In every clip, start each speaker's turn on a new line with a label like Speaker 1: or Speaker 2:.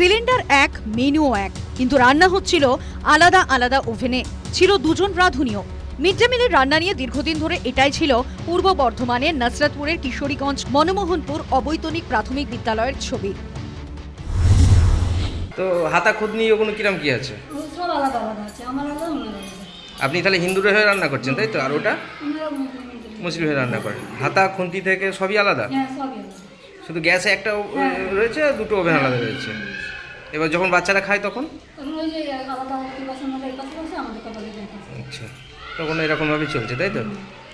Speaker 1: Cylinder এক মেনুও এক। কিন্তু রান্না হচ্ছিল আলাদা আলাদা ওভেনে। ছিল দুজন রাঁধুনিও। মিড ডে মিলের রান্না নিয়ে দীর্ঘদিন ধরে এটাই ছিল পূর্ব বর্ধমানের নসরতপুরের কিশোরীগঞ্জ মনমোহনপুর অবৈতনিক প্রাথমিক বিদ্যালয়ের ছবি।
Speaker 2: তো হাতা খুদ নিয়ে ওগুলো কিরম কি আছে?
Speaker 3: সব আলাদা আলাদা আছে আমার আলাদা
Speaker 2: আপনি তাহলে হিন্দুরা হয়ে রান্না করছেন তাই তো? আর ওটা?
Speaker 3: মুসলিম
Speaker 2: হয়ে রান্না করেন। হাতা খুন্তি থেকে সবই আলাদা?
Speaker 3: হ্যাঁ সবই আলাদা।
Speaker 2: শুধু গ্যাসে একটা রয়েছে আর দুটো ওভেন আলাদা রয়েছে। এবার যখন বাচ্চারা খায় তখন? আচ্ছা। তখন এরকমভাবে চলছে তাই তো?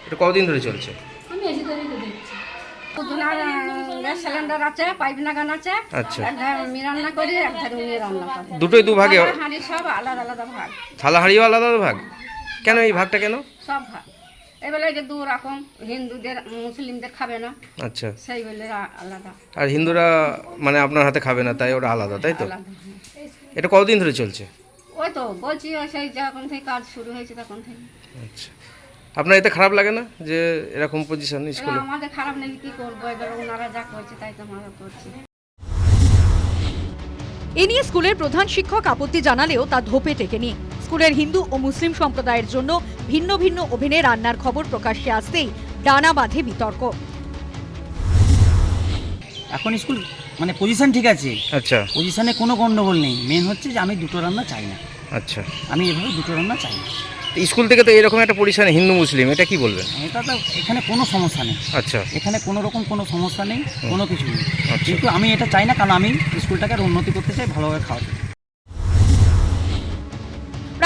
Speaker 2: এটা কতদিন ধরে চলছে?
Speaker 3: আমি এসে তারিখ দেখছি।
Speaker 4: দুজনার গ্যাস সিলিন্ডার আছে পাইপ লাগানো আছে
Speaker 2: আচ্ছা।
Speaker 4: আমি রান্না করি এক উনি রান্না করে।
Speaker 2: দুটোই দু ভাগে
Speaker 4: থালা হাঁড়ি সব আলাদা আলাদা ভাগ।
Speaker 2: থালা হাঁড়িও আলাদা আলাদা ভাগ? কেন এই ভাগটা কেন?
Speaker 4: সব ভাগ। এবেলে যে দু রকম হিন্দুদের মুসলিমদের খাবে না।
Speaker 2: আচ্ছা।
Speaker 4: সেই বলে আলাদা।
Speaker 2: আর হিন্দুরা মানে আপনার হাতে খাবে না তাই ওটা আলাদা তাই তো?
Speaker 4: আলাদা
Speaker 2: এটা কতদিন ধরে চলছে?
Speaker 4: ওই তো বলছি সেই যখন থেকে কাজ শুরু হয়েছে তখন থেকে।
Speaker 2: আচ্ছা। আপনার এতে খারাপ লাগে না যে এরকম পজিশন স্কুলে?
Speaker 4: আমাদের খারাপ নেই কি করব? এবার ওনারা যা করছে তাই তো আমরা করছি।
Speaker 1: এ নিয়ে স্কুলের প্রধান শিক্ষক আপত্তি জানালেও তা ধোপে টেকেনি। স্কুলের হিন্দু ও মুসলিম সম্প্রদায়ের জন্য ভিন্ন ভিন্ন ওভেনে রান্নার খবর প্রকাশ্যে আসতেই ডানা বাঁধে বিতর্ক।
Speaker 5: এখন স্কুল মানে পজিশন ঠিক আছে।
Speaker 2: আচ্ছা।
Speaker 5: পজিশনে কোনো গন্ডগোল নেই। মেন হচ্ছে যে আমি দুটো রান্না চাই না।
Speaker 2: আচ্ছা।
Speaker 5: আমি এভাবে দুটো রান্না চাই না।
Speaker 2: স্কুল থেকে তো এরকম একটা পরিশান হিন্দু মুসলিম এটা কি বলবেন?
Speaker 5: এটা তো এখানে কোনো সমস্যা নেই।
Speaker 2: আচ্ছা।
Speaker 5: এখানে কোনো রকম কোনো সমস্যা নেই কোনো কিছু নেই।
Speaker 2: আচ্ছা।
Speaker 5: কিন্তু আমি এটা চাই না কারণ আমি স্কুলটাকে আরও উন্নতি করতে চাই ভালোভাবে খাওয়াতে।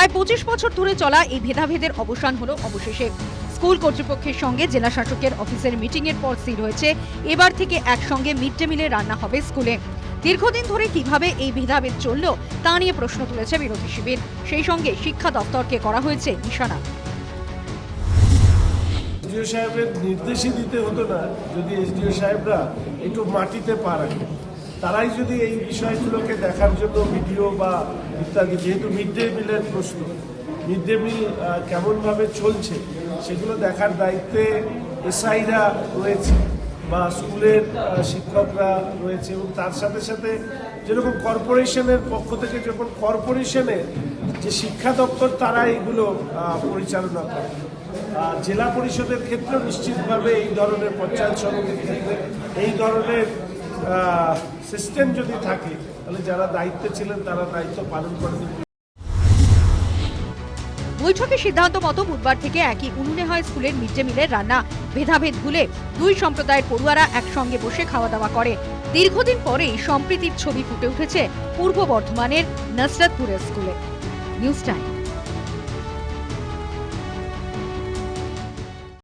Speaker 1: প্রায় পঁচিশ বছর ধরে চলা এই ভেদাভেদের অবসান হলো অবশেষে। স্কুল কর্তৃপক্ষের সঙ্গে জেলা শাসকের অফিসের মিটিং এর পর স্থির হয়েছে। এবার থেকে একসঙ্গে মিড ডে মিলে রান্না হবে স্কুলে। দীর্ঘদিন ধরে কীভাবে এই ভেদাভেদ চলল, তা নিয়ে প্রশ্ন তুলেছে বিরোধী শিবির। সেই সঙ্গে শিক্ষা দপ্তরকে করা হয়েছে নিশানা।
Speaker 6: এসডিও সাহেবের নির্দেশই দিতে হতো না, যদি এসডিও সাহেবরা একটু মাটিতে পা তারাই যদি এই বিষয়গুলোকে দেখার জন্য ভিডিও বা ইত্যাদি, যেহেতু মিড ডে মিলের প্রশ্ন, মিড ডে মিল কেমনভাবে চলছে, সেগুলো দেখার দায়িত্বে এসআইরা রয়েছে বা স্কুলের শিক্ষকরা রয়েছে এবং তার সাথে সাথে যেরকম কর্পোরেশনের পক্ষ থেকে যখন কর্পোরেশনের যে শিক্ষা দপ্তর, তারা এইগুলো পরিচালনা করে। জেলা পরিষদের ক্ষেত্রেও নিশ্চিতভাবে এই ধরনের পঞ্চায়েত সমিতির ক্ষেত্রে এই ধরনের সিস্টেম যদি থাকে, তাহলে যারা দায়িত্বে ছিলেন, তারা দায়িত্ব পালন করেন।
Speaker 1: বৈঠকে সিদ্ধান্ত মতো বুধবার থেকে একই উনুনে হয় স্কুলের মিড ডে মিলের রান্না। ভেদাভেদ ভুলে দুই সম্প্রদায়ের পড়ুয়ারা একসঙ্গে বসে খাওয়া দাওয়া করে। দীর্ঘদিন পরেই সম্প্রীতির ছবি ফুটে উঠেছে পূর্ব বর্ধমানের নসরতপুরের স্কুলে। News time.